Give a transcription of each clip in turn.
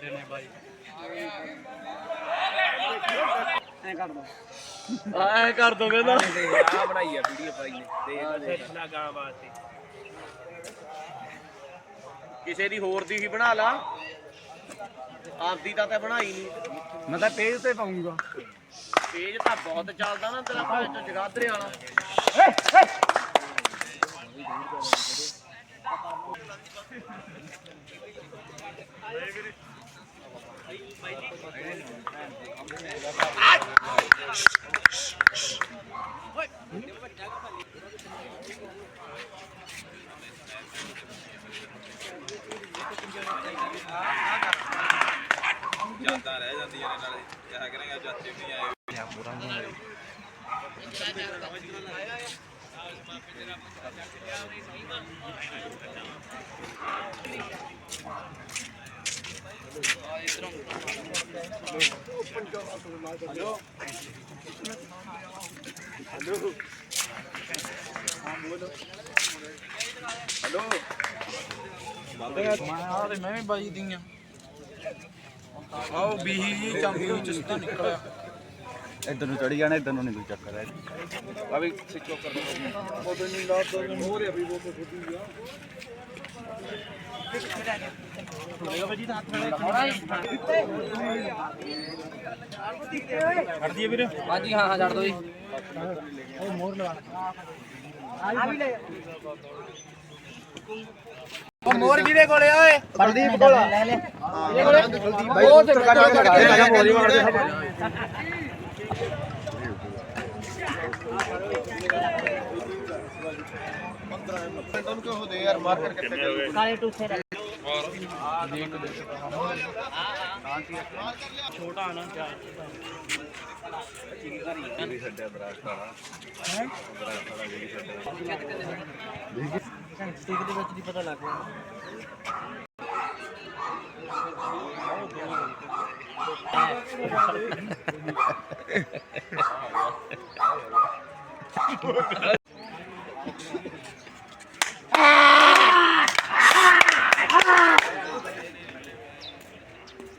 ਕਰਦੇ ਨੇ ਬਾਈ। ਐ ਕਰ ਦੋ। ਐ ਕਰ ਦੋ ਕਹਿੰਦਾ ਆ ਬਣਾਈ ਆ ਵੀਡੀਓ ਪਾਈ ਨੇ। ਤੇ ਸਿੱਖਣਾ ਗਾਂ ਵਾਸਤੇ। ਕਿਸੇ ਦੀ ਹੋਰ ਦੀ ਹੀ ਬਣਾ ਲਾ। ਆਪਦੀ ਤਾਂ ਤੇ ਬਣਾਈ ਨਹੀਂ ਮੈਂ ਤਾਂ ਪੇਜ ਤੇ ਪਾਉਂਗਾ ਪੇਜ ਤਾਂ ਬਹੁਤ ਚੱਲਦਾ ਨਾ ਤੇਰਾ ਭਾਵੇਂ ਤੋਂ ਜਗਾਦਰੇ ਵਾਲਾ। ਜਾਂਦਾ ਰਹਿ ਜਾਂਦੀਆਂ ਨੇ ਨਾਲੇ ਕਿਆ ਕਰਾਂਗੇ ਚਾਚੇ ਵੀ ਨਹੀਂ ਆਏ ਮੈਂ ਵੀ ਬਾਜੀ ਦੀਆਂ। ਆਓ ਬੀਹੀ ਜੀ ਚੰਬੀ ਚਸਤਾ ਨਿਕਲਿਆ। ਇੱਧਰ ਨੂੰ ਚੜੀ ਜਾਣਾ ਇੱਧਰ ਨੂੰ ਨਹੀਂ ਕੋਈ ਚੱਕਰ ਹੈ। ਆ ਵੀ ਸਿੱਚੋ ਕਰ ਦੋ ਕਰਦੀ ਵੀਰੇ। ਹਾਂਜੀ ਹਾਂ ਹਾਂ ਛੱਡ ਦੋ ਜੀ। ਉਹ ਮੋਰ ਕਿਹਦੇ ਕੋਲੇ ਓਏ। ਪ੍ਰਦੀਪ ਕੋਲ ਲੈ ਲੈ। ਬਾਈ। ਉਹ ਤੇ ਮੋਰੀ ਮਾਰ ਦੇ ਕਾਲੇ ਟੂਥੇ ਦਾ ਛੋਟਾ ਨਾ ਚਾਹ ਸਟਿਕ ਦੇ ਵਿੱਚ ਦੀ ਪਤਾ ਲੱਗ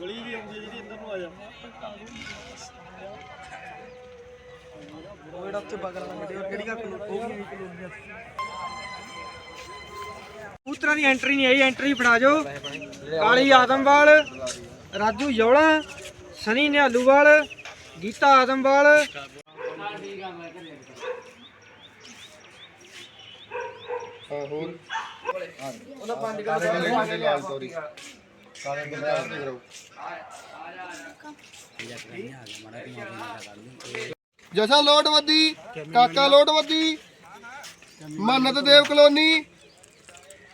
ਗਲੀ ਵੀ ਆਉਂਦੀ ਜਿਹਦੀ ਅੰਦਰ ਨੂੰ ਆ ਜਾ ਉਹ ਜਿਹੜਾ ਉੱਥੇ ਬਗਲ ਨਾਲ ਗੱਡੀ ਕਿਹੜੀ ਕਾ ਕਲੋਨੀ ਕਬੂਤਰਾਂ ਦੀ ਐਂਟਰੀ ਨਹੀਂ ਆਈ ਐਂਟਰੀ ਫੜਾ ਜੋ ਕਾਲੀ ਆਦਮਵਾਲ ਰਾਜੂ ਯੌਲਾ ਸਨੀ ਨਿਹਾਲੂਵਾਲ ਗੀਤਾ ਆਦਮਵਾਲ ਜਸਾ ਲੋਟਵੱਦੀ ਕਾਕਾ ਲੋਟਵੱਦੀ ਮੰਨਤ ਦੇਵ ਕਲੋਨੀ,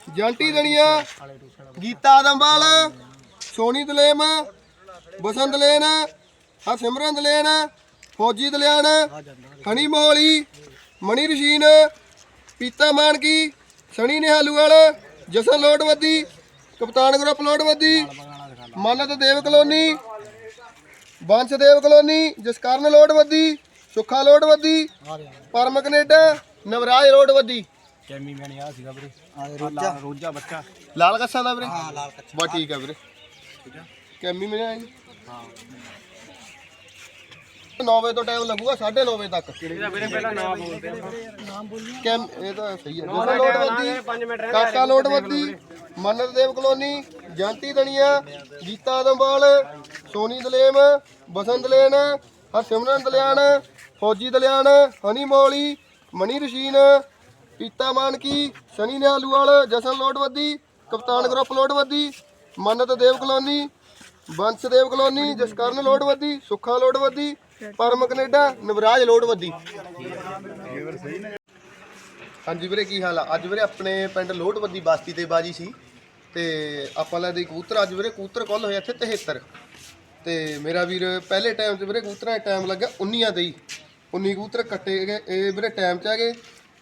ਜੰਟੀ ਦਣੀਆ, ਗੀਤਾ ਆਦਮਵਾਲ ਸੋਨੀ ਦਲੇਮ, ਬਸੰਤ ਲੈਨ, ਹਰਸਿਮਰਨ ਦਲੇਨ, ਫੌਜੀ ਦਲਿਆਣ, ਹਣੀ ਮੋਹਲੀ, ਮਣੀ ਰਸ਼ੀਨ, ਪੀਤਾ ਮਾਨਕੀ, ਸਣੀ ਨਿਹਾਲੂਵਾਲ ਜਸਨ ਲੋਟਵੱਦੀ ਕਪਤਾਨ group Lotwaddi Mannat Dev colony Bansdev colony Jaskaran Lotwaddi Sukha Lotwaddi Param Canada Navraj Lotwaddi ਕੈਮੀ ਮੈਨੇ ਆ ਸੀਗਾ ਵੀਰੇ। ਰੋਜਾ। ਰੋਜਾ ਬੱਚਾ। ਲਾਲ ਕੱਸਾ ਦਾ ਵੀਰੇ? ਹਾਂ ਲਾਲ ਕੱਸਾ ਬਾ ਠੀਕ ਆ ਵੀਰੇ। ਕੈਮੀ ਮੇਰੇ ਆਈ ਹਾਂ। 9 ਵਜੇ ਤੋਂ ਟਾਈਮ ਲੱਗੂਗਾ 9:30 ਵਜੇ ਤੱਕ। ਇਹਦਾ ਵੀਰੇ ਪਹਿਲਾਂ ਨਾਮ ਬੋਲਦੇ ਕੈਮ ਇਹ ਤਾਂ ਸਹੀ ਹੈ। ਜਸਨ ਲੋਟਵੱਦੀ ਕਾਕਾ ਲੋਟਵੱਦੀ ਮੰਨਤ ਦੇਵ ਕਲੋਨੀ ਜੰਟੀ ਦਣੀਆ ਗੀਤਾ ਆਦਮਵਾਲ ਸੋਨੀ ਦਲੇਮ ਬਸੰਤ ਲੈਨ ਹਰਸਿਮਰਨ ਦਲਿਆਣ ਫੌਜੀ ਦਲਿਆਣ ਹਨੀ ਮੌਲੀ ਮਣੀ ਰਸ਼ੀਨ ਪੀਤਾ ਮਾਨਕੀ ਸਨੀ ਨਿਹਾਲੂਵਾਲ ਜਸਨ ਲੋਟਵੱਦੀ ਕਪਤਾਨ group Lotwaddi Mannat Dev colony Bans Dev colony Jaskaran Lotwaddi Sukha Lotwaddi Param Canada Navraj Lotwaddi ਹਾਂਜੀ ਵੀਰੇ, ਕੀ ਹਾਲ ਆ? ਅੱਜ ਵੀਰੇ ਆਪਣੇ ਪਿੰਡ ਲੋਟਵੱਦੀ ਬਸਤੀ ਤੇ ਬਾਜੀ ਸੀ ਤੇ ਆਪਾਂ ਲੈ ਦੇ ਕਬੂਤਰ। ਅੱਜ ਵੀਰੇ ਕਬੂਤਰ ਕੁੱਲ ਹੋਏ ਇੱਥੇ 73 ਤੇ ਮੇਰਾ ਵੀਰ ਪਹਿਲੇ ਟਾਈਮ ਤੇ ਵੀਰੇ ਕਬੂਤਰਾਂ ਦਾ ਟਾਈਮ ਲੱਗਾ 19 ਦੇ ਹੀ 19 ਕਬੂਤਰ ਕੱਟੇ ਗਏ, ਇਹ ਵੀਰੇ ਟਾਈਮ ਚ ਆ ਗਏ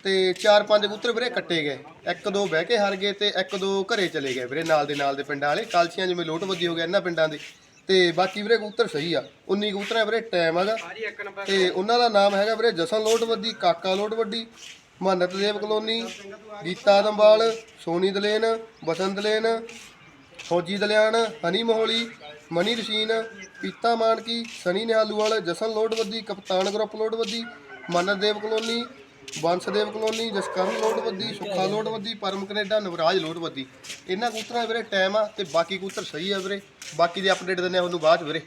ਤੇ 4-5 ਕਬੂਤਰ ਵੀਰੇ ਕੱਟੇ ਗਏ। ਇੱਕ ਦੋ ਬਹਿ ਕੇ ਹਾਰ ਗਏ ਤੇ ਇੱਕ ਦੋ ਘਰੇ ਚਲੇ ਗਏ ਵੀਰੇ, ਨਾਲ ਦੇ ਨਾਲ ਦੇ ਪਿੰਡਾਂ ਵਾਲੇ। ਕਾਲਚੀਆਂ ਜਿਵੇਂ ਲੋਟ ਵਧੀ ਹੋ ਗਿਆ ਇਹਨਾਂ ਪਿੰਡਾਂ ਦੇ। ਤੇ ਬਾਕੀ ਵੀਰੇ ਕਬੂਤਰ ਸਹੀ ਆ। 19 ਕਬੂਤਰਾਂ ਵੀਰੇ ਟਾਈਮ ਹੈਗਾ ਤੇ ਉਹਨਾਂ ਦਾ ਨਾਮ ਹੈਗਾ ਵੀਰੇ ਜਸਨ ਲੋਟ ਵੱਡੀ ਕਾਕਾ ਲੋਟ ਵੱਡੀ ਮਹੰਨਤ ਦੇਵ ਕਲੋਨੀ ਗੀਤਾ ਦੰਬਾਲ ਸੋਨੀ ਦਲੇਨ ਬਸੰਤ ਦਲੇਨ ਫੌਜੀ ਦਲਿਆਣ ਹਨੀ ਮੋਹਲੀ ਮਨੀ ਰਸ਼ੀਨ ਪੀਤਾ ਮਾਨਕੀ ਸਨੀ ਨਿਹਾਲੂਵਾਲ ਜਸਨ ਲੋਟਵੱਦੀ ਕਪਤਾਨ group Lotwaddi Manan Dev colony Bansdev colony, Jaskaran Lotwaddi Sukha Lotwaddi Param Canada, Navraj Lotwaddi ਇਹਨਾਂ ਕਬੂਤਰਾਂ ਦਾ ਵੀਰੇ, ਟਾਈਮ ਆ ਤੇ ਬਾਕੀ ਕਬੂਤਰ ਸਹੀ ਆ ਵੀਰੇ। ਬਾਕੀ ਦੇ ਅਪਡੇਟ ਦਿੰਦੇ ਆ ਤੁਹਾਨੂੰ ਬਾਅਦ ਵੀਰੇ।